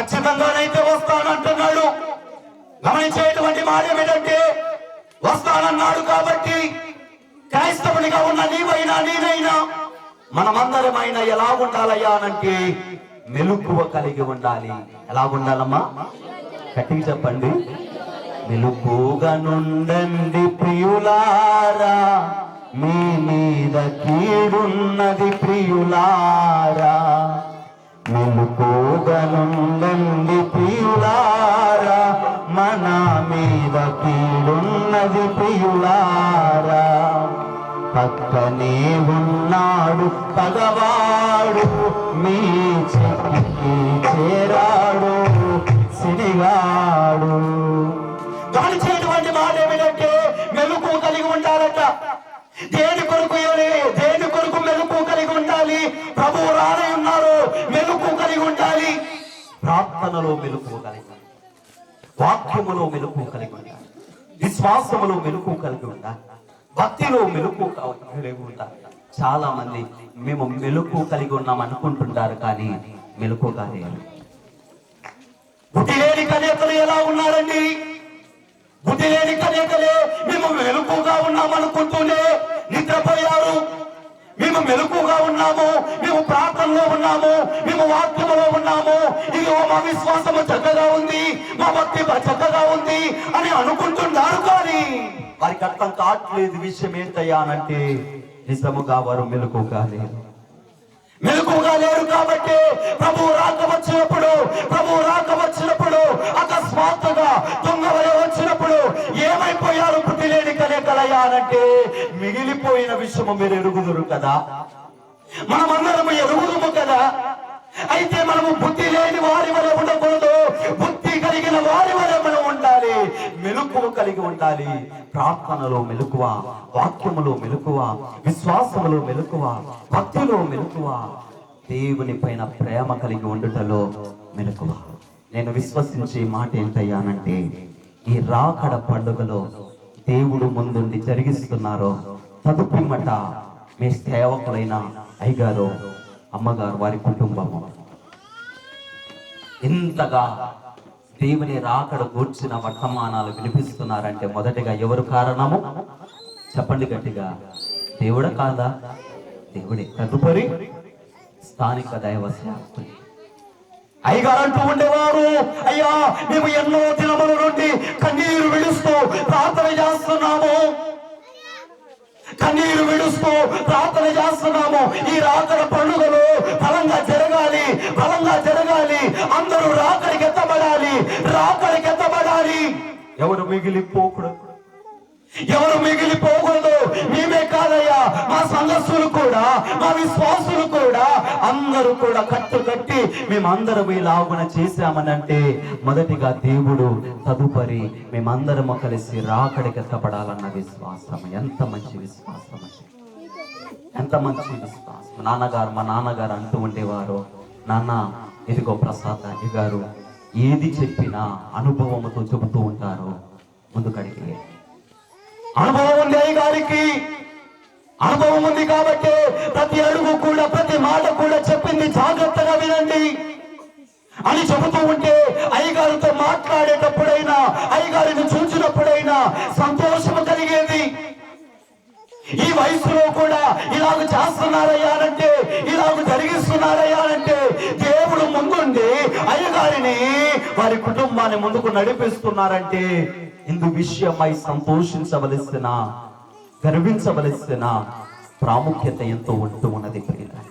ఖచ్చితంగానైతే వస్తానంటున్నాడు. గమనించేటువంటి మాట ఏంటంటే వస్తానన్నాడు కాబట్టి క్రైస్తవునిగా ఉన్న నీవైనా నేనైనా మనమందరమైన ఎలా ఉండాలయ్యా అనంటే మెలకువ కలిగి ఉండాలి. ఎలా ఉండాలమ్మా గట్టిగా చెప్పండి. మెలుపుగా నుండండి ప్రియులారా మీ మీద కీడున్నది ప్రియులారా. మెలుపుగా నుండండి ప్రియులారా మన మీద కీడున్నది ప్రియులారా. పక్కనే ఉన్నాడు పగవాడు మీ చెక్కి చేరాడు. ప్రార్థనలో మెలుపు కలిగి ఉండాలి వాక్యములో మెలుపు కలిగి ఉండాలి. విశ్వాసములో మెలుపు కలిగి ఉండాలి. భక్తిలో మెలుపు కలిగి ఉండాలి. చాలా మంది మేము మెలుపు కలిగి ఉన్నాం అనుకుంటుంటారు కానీ మెలుపు కాలేదు బుద్ధి లేని కన్యకలు ఎలా ఉన్నారండి? బుద్ధి లేని కన్యకలే మేము మెలుపుగా ఉన్నాం అనుకుంటూనే నిద్రపోయారు. మేము మెలకుగా ఉన్నాము మేము ప్రార్థనలో ఉన్నాము మేము వాక్యములో ఉన్నాము. ఇదిగో మా విశ్వాసము చక్కగా ఉంది మా భక్తి చక్కగా ఉంది అని అనుకుంటున్నారు కానీ వారికి అర్థం కావట్లేదు విషయం ఏంటయ్యా నిజముగా వారు మెలకుగా లేరు. మెలకుగా లేరు కాబట్టి ప్రభు రాక వచ్చినప్పుడు ప్రభు రాక వచ్చినప్పుడు అకస్మాత్తుగా దొంగవలే వచ్చినప్పుడు ఏమైపోయారు కలయాలంటే మిగిలిపోయిన విషయము మీరు ఎరుగుదురు కదా? మనమందరము ఎరుగుదుము కదా? అయితే మనము బుద్ధి లేని వారి వల్ల ఉండకూడదు. బుద్ధి కలిగిన వారి వల్ల మనం ఉండాలి. మెలకువ కలిగి ఉండాలి. ప్రార్థనలో మెలకువ వాక్యములో మెలకువ విశ్వాసములో మెలకువ భక్తిలో మెలకువ దేవుని పైన ప్రేమ కలిగి ఉండుటలో మెలకువ. నేను విశ్వసించే మాట ఏంటయ్యానంటే ఈ రాకడ పండుగలో దేవుడు ముందుండి జరిగిస్తున్నారో తదుపిమ్మట మీ సేవకులైన అయ్యగారు అమ్మగారు వారి కుటుంబము. ఇంతగా దేవుని రాకడ గూర్చిన వర్తమానాలు వినిపిస్తున్నారంటే మొదటిగా ఎవరు కారణము? చెప్పండి గట్టిగా. దేవుడ కాదా? దేవుడే. తదుపరి స్థానిక దైవ సేవకులు. అయ్యగారు అంటూ ఉండేవారు. అయ్యా మేము ఎన్నో దినముల నుండి కన్నీరు విడుస్తూ ప్రార్థన చేస్తున్నాము. కన్నీరు విడుస్తూ ప్రార్థన చేస్తున్నాము. ఈ రాత్రి పండుగలు బలంగా జరగాలి బలంగా జరగాలి. అందరూ రాత్రికి ఎత్తబడాలి రాత్రికి ఎత్తబడాలి. ఎవరు మిగిలిపోకూడదు. ఎవరు మిగిలిపోకూడదు? మేమే కాదయ్యా మా సంఘస్సులు కూడా మా విశ్వాసులు కూడా అందరూ కూడా కట్టు కట్టి మేమందరం ఇలాగున చేశామనంటే మొదటిగా దేవుడు తదుపరి మేమందరము కలిసి రాకడికి ఎత్తపడాలన్న విశ్వాసం ఎంత మంచి విశ్వాసం ఎంత మంచి విశ్వాసం నాన్నగారు మా నాన్నగారు అంటూ ఉండేవారు నాన్న ఇదిగో ప్రసాద్ అయ్య గారు ఏది చెప్పినా అనుభవంతో చెబుతూ ఉంటారు. ముందుకడికి అనుభవం ఉంది గారికి. అనుభవం ఉంది కాబట్టి ప్రతి అడుగు కూడా ప్రతి మాట కూడా చెప్పింది జాగ్రత్తగా వినండి. అని చెబుతూ ఉంటే అయ్యగారితో మాట్లాడేటప్పుడైనా అయ్యగారిని చూసినప్పుడైనా సంతోషం కలిగేది. ఈ వయసులో కూడా ఇలాగ చేస్తున్నారయ్యానంటే ఇలాగ జరిగిస్తున్నారయ్యానంటే దేవుడు ముందుండి అయ్యగారిని వారి కుటుంబాన్ని ముందుకు నడిపిస్తున్నారంటే ఇందు విషయమై సంతోషించవలసిన గర్వించవలసిన ప్రాముఖ్యత ఎంతో ఉంటూ ఉన్నది ప్రియులారా.